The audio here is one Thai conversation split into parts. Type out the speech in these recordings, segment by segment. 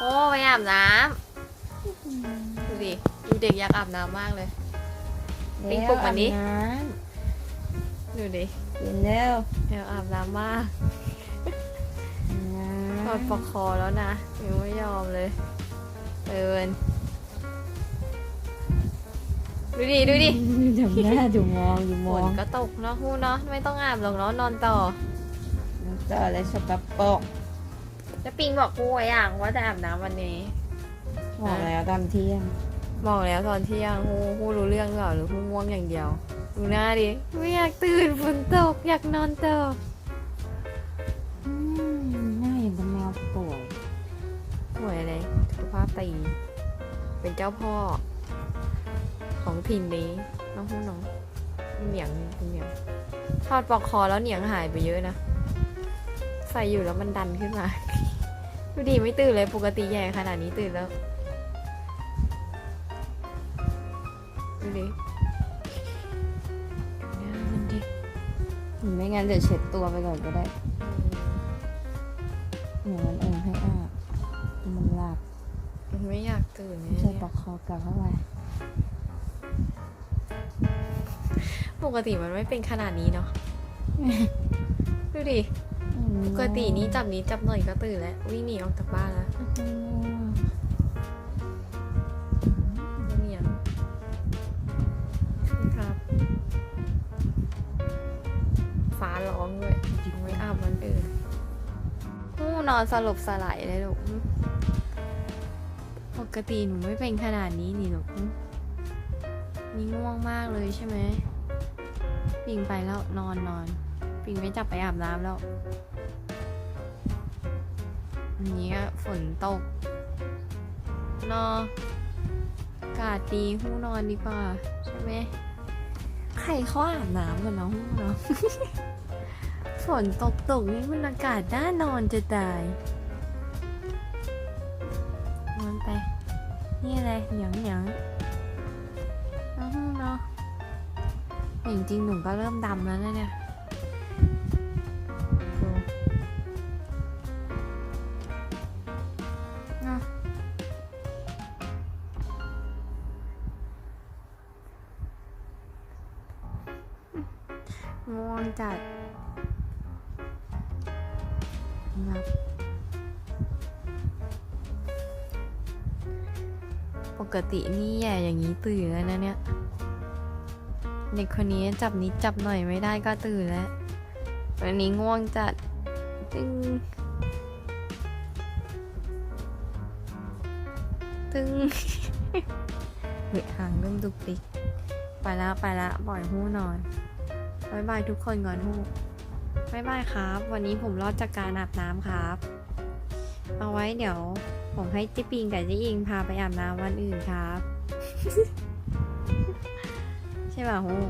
โอ้ไปอาบน้ำดูดิดูเด็กอยากอาบน้ำมากเลย ปิ๊งปลุกมันดิอาบน้ดูดิำกินเร็วอยากอาบน้ำมากถอดปลอกคอแล้วนะยังไม่ยอมเลยเอินดูดิ ดูดิทำหน้าดูมองดูฝมอนงก็ตกเนาะฮู้เนาะไม่ต้องอาบหรอกเนาะนอนต่อน้ำตาอะไรสกปรก แล้วปิงบอกกูไว้อย่างว่าจะอาบน้ำวันนี้ บอกแล้วตอนเที่ยงบอกแล้วตอนเที่ยงฮู้ฮู้รู้เรื่องหรือเปล่าหรือฮู้ง่วงอย่างเดียว ดูหน้าดิไม่อยากตื่นฝนตกอยากนอนต่ออืมหน้าอย่างกับแมวป่วยป่วยอะไรสุขภาพตีเป็นเจ้าพ่อ ของถิ่นนี้น้องฮู้น้องเหนียงเหนียงทอดปลอกคอแล้วเหนียงหายไปเยอะนะใส่อยู่แล้วมันดันขึ้นมา ดูดีไม่ตื่นเลยปกติใหญ่ขนาดนี้ตื่นแล้ว ดูดิเนี่ยมันดิไม่งั้นเดี๋ยวเช็ดตัวไปก่อนก็ได้เดี๋ยวมันเองให้อาบมันหลับมันไม่อยากตื่นเลยใช่เนี่ยปอกคอกลับเข้าไปปกติมันไม่เป็นขนาดนี้เนาะ ดูดิ ปกตินี้จับนี้จับหน่อยก็ตื่นแล้ว วิ่งหนีออกจากบ้านแล้วเนี่ยครับ ฟ้าร้องด้วยยังไม่อาบวันอื่นหูนอนสลบสลายเลยลูกปกติหนูไม่เป็นขนาดนี้นี่ลูกนี่ง่วงมากเลยใช่ไหมปิงไปแล้วนอนนอน ปิงไม่จับไปอาบน้ำแล้ววันนี้ฝนตกนออากาศดีหู้นอนดีกว่า ใช่ไหมใครเขาอาบน้ำกันเนาะหู้นาะฝนตกตกนี่มันอากาศน่านอนจะตายนอนไป นี่อะไรหยังหยังเนาะหู้นาะแต่จริงๆหนูก็เริ่มดำแล้วนะเนี่ย ง่วงจัดแบบปกตินี่แย่อย่างนี้ตื่นแล้วนะเนี่ย เด็กคนนี้จับนิดจับหน่อยไม่ได้ก็ตื่นแล้ว วันนี้ง่วงจัดตึงตึงเฮ้ยหางเริ่มดุกดิกไปแล้วไปแล้วปล่อยหู้นอน บายบายทุกคนก่อนหู้บายบายครับ วันนี้ผมรอดจากการอาบน้ำครับ เอาไว้เดี๋ยว ผมให้จิปิงกับจิอิงพาไปอาบน้ำวันอื่นครับ ใช่ป่ะหู้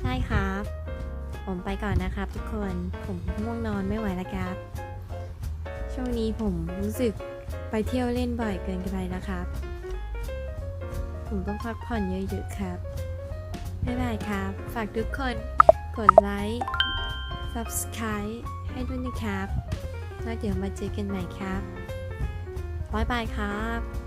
ใช่ครับ ผมไปก่อนนะครับ ทุกคน ผมง่วงนอนไม่ไหวแล้วครับ ช่วงนี้ผมรู้สึกไปเที่ยวเล่นบ่อยเกินไปนะครับ ผมต้องพักผ่อนเยอะๆครับ บ๊ายบายครับ ฝากทุกคน กดไลค์ subscribe ให้ด้วยนะครับ แล้วเดี๋ยวมาเจอกันใหม่ครับบ๊ายบายครับ